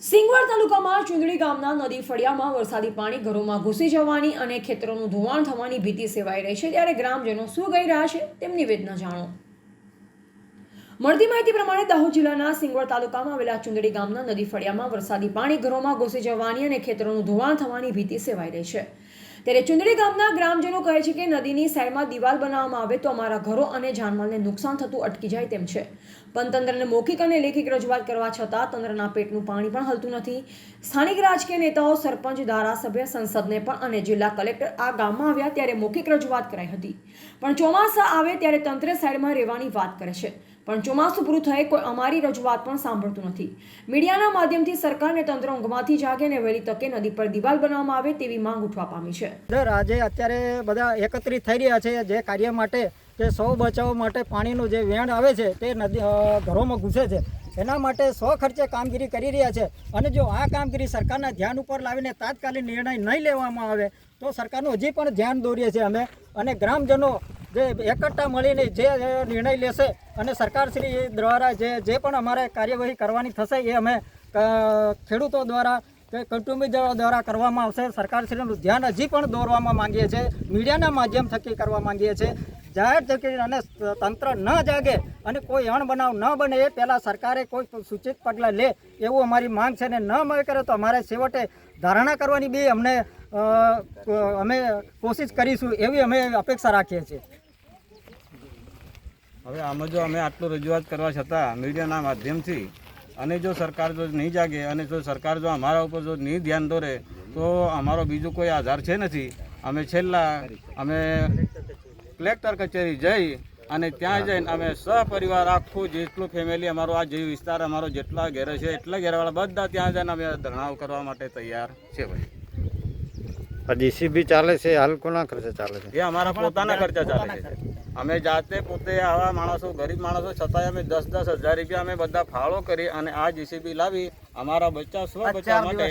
સિંગવડ તાલુકામાં ચુંદડી ગામના નદી ફળિયામાં વરસાદી પાણી ઘરોમાં ઘૂસી જવાની અને ખેતરોનું ધોવાણ થવાની ભીતિ સેવાઈ રહી છે ત્યારે ગ્રામજનો શું ગઈ રહ્યા છે તેમની વેદના જાણો. મળતી માહિતી પ્રમાણે દાહોદ જિલ્લાના સિંગવડ તાલુકામાં આવેલા ચુંદડી ગામના નદી ફળિયામાં વરસાદી પાણી ઘરોમાં ઘૂસી જવાની અને ખેતરોનું ધોવાણ થવાની ભીતિ સેવાઈ રહી છે. ત્યારે ચુંદડી ગામના ગ્રામજનો કહે છે કે નદીની સાઈડમાં દિવાલ બનાવવામાં આવે તો અમારા ઘરો અને જાનમાલને નુકસાન થતું અટકી જાય તેમ છે. પણ તંત્રને મૌખિક અને લેખિક રજૂઆત કરવા છતાં તંત્રના પેટનું પાણી પણ હલતું નથી. સ્થાનિક રાજકીય નેતાઓ, સરપંચ, ધારાસભ્ય, સંસદને પણ અને જિલ્લા કલેક્ટર આ ગામમાં આવ્યા ત્યારે મૌખિક રજૂઆત કરાઈ હતી. પણ ચોમાસા આવે ત્યારે તંત્ર સાઈડમાં રહેવાની વાત કરે છે. પણ ચોમાસું પૂરું થયે કોઈ અમારી રજૂઆત પણ સાંભળતું નથી. મીડિયાના માધ્યમથી સરકારને તંત્ર ઊંઘમાંથી જાગે અને વહેલી તકે નદી પર દિવાલ બનાવવામાં આવે તેવી માંગ ઉઠવા પામી છે. સર આજે અત્યારે બધા એકત્રિત થઈ રહ્યા છે જે કાર્ય માટે કે સૌ બચાવ માટે પાણીનું જે વેણ આવે છે તે નદી ઘરોમાં ઘૂસે છે. એના માટે સો ખર્ચે કામગીરી કરી રહ્યા છે. અને જો આ કામગીરી સરકારના ધ્યાન ઉપર લાવીને તાત્કાલિક નિર્ણય નહીં લેવામાં આવે તો સરકારનું હજી પણ ધ્યાન દોરીએ છીએ અમે. અને ગ્રામજનો જે એકઠા મળીને જે નિર્ણય લેશે અને સરકારશ્રી દ્વારા જે જે પણ અમારે કાર્યવાહી કરવાની થશે એ અમે ખેડૂતો દ્વારા કે કુટુંબીજનો દ્વારા કરવામાં આવશે. સરકારશ્રીનું ધ્યાન હજી પણ દોરવામાં માંગીએ છીએ. મીડિયાના માધ્યમ થકી કરવા માંગીએ છીએ. જાહેર થકી અને તંત્ર ન જાગે અને કોઈ અણબનાવ ન બને એ પહેલાં સરકારે કોઈ સૂચિત પગલાં લે એવું અમારી માંગ છે ને ન મળે કરે તો અમારે છેવટે ધારણા કરવાની બી અમને અમે કોશિશ કરીશું એવી અમે અપેક્ષા રાખીએ છીએ. હવે આમાં જો અમે આટલું રજૂઆત કરવા છતાં મીડિયાના માધ્યમથી અને જો સરકાર જો નહીં જાગે અને જો સરકાર જો અમારા ઉપર જો નહીં ધ્યાન દોરે તો અમારો બીજો કોઈ આધાર છે નથી. અમે છેલ્લા અમે કલેક્ટર કચેરી જઈ અને ત્યાં જઈને અમે સહપરિવાર આખું જેટલું ફેમિલી અમારો આ જે વિસ્તાર અમારો જેટલા ઘેર છે એટલા ઘેરવાળા બધા ત્યાં જઈને અમે ધરણાવ કરવા માટે તૈયાર છે ભાઈ. જીસીબી ચાલે છે હાલ કોના ખર્ચે ચાલે છે? એ અમારા પોતાના ખર્ચા ચાલે છે. અમે જાતે પોતે આવા માણસો ગરીબ માણસો છતાંય અમે દસ દસ હજાર રૂપિયા અમે બધા ફાળો કરી અને આ જીસીબી લાવી. અમારા બચ્ચા સ્વ બચ્ચા માટે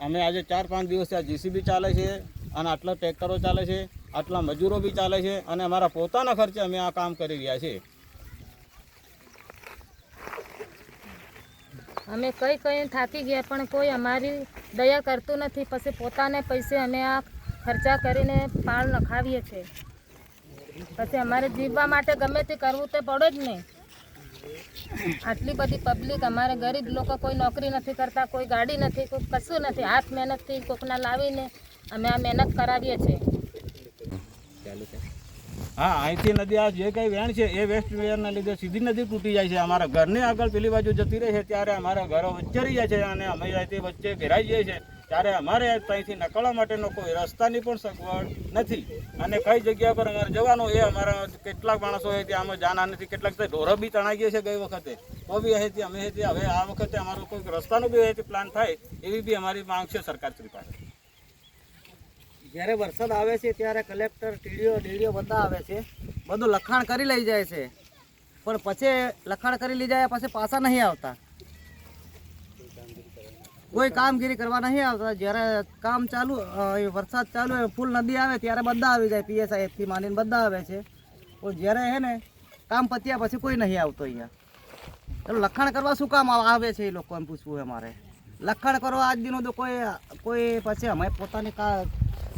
અમે આજે ચાર પાંચ દિવસથી આ જીસીબી ચાલે છે અને આટલા ટ્રેક્ટરો ચાલે છે આટલા મજૂરો બી ચાલે છે અને અમારા પોતાના ખર્ચે અમે આ કામ કરી રહ્યા છીએ. અમે કઈ કઈ થાકી ગયા પણ કોઈ અમારી દયા કરતું નથી. પછી પોતાને પૈસે અમે આ ખર્ચા કરીને પાળ નખાવીએ છીએ. પછી અમારે જીવવા માટે ગમે તે કરવું તે પડે જ નહીં આટલી બધી પબ્લિક અમારે ગરીબ લોકો કોઈ નોકરી નથી કરતા, કોઈ ગાડી નથી, કોઈ કશું નથી. હાથ મહેનતથી કોકના લાવીને અમે આ મહેનત કરાવીએ છીએ. હા, અહીંથી નદી આ જે કંઈ વેણ છે, એ વેસ્ટ વેરના લીધે સીધી નદી તૂટી જાય છે. અમારા ઘરની આગળ પેલી બાજુ જતી રહે છે, ત્યારે અમારા ઘરો વચ્ચે રહી જાય છે અને અમે અહીંથી વચ્ચે ઘેરાઈ જઈએ છે ત્યારે અમારે ત્યાંથી નકળવા માટેનો કોઈ રસ્તાની પણ સગવડ નથી. અને કઈ જગ્યા પર અમારે જવાનું એ અમારા કેટલાક માણસો હોય ત્યાં અમે જાના નથી કેટલાક ઢોરો બી તણાઈ ગયા છે ગઈ વખતે. તો બી અહીંથી, અમે અહીંથી, હવે આ વખતે અમારો કોઈ રસ્તાનો બી અહીંથી પ્લાન થાય એવી બી અમારી માંગ છે સરકારશ્રી પાસે. જ્યારે વરસાદ આવે છે ત્યારે કલેક્ટર ટીડીઓ, ડીડીઓ બધા આવે છે. બધું લખાણ કરી લઈ જાય છે. પણ પછી લખાણ કરી લઈ જાય પછી પાછા નહીં આવતા. કોઈ કામગીરી કરવા નહીં આવતા. જ્યારે કામ ચાલુ વરસાદ ચાલુ હોય, ફૂલ નદી આવે ત્યારે બધા આવી જાય પીએસઆઈથી માંડીને બધા આવે છે. પણ જ્યારે હે ને, કામ પત્યા પછી કોઈ નહીં આવતો અહીંયા. ચાલો લખાણ કરવા શું કામ આવે છે એ લોકો એમ પૂછવું છે મારે. લખાણ કરવા આજ દિનો તો કોઈ કોઈ પછી અમે પોતાની કા,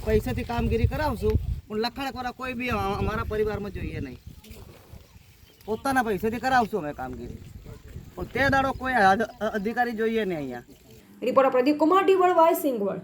પૈસાથી કામગીરી કરાવશું, પણ લખાણ કરવા કોઈ બી અમારા પરિવારમાં જોઈએ નહીં. પોતાના પૈસાથી કરાવશું અમે કામગીરી. પણ તે દાડો કોઈ અધ- અધિકારી જોઈએ નહીં અહીંયા. Reporter Pradeep Kumar D Y Singvad.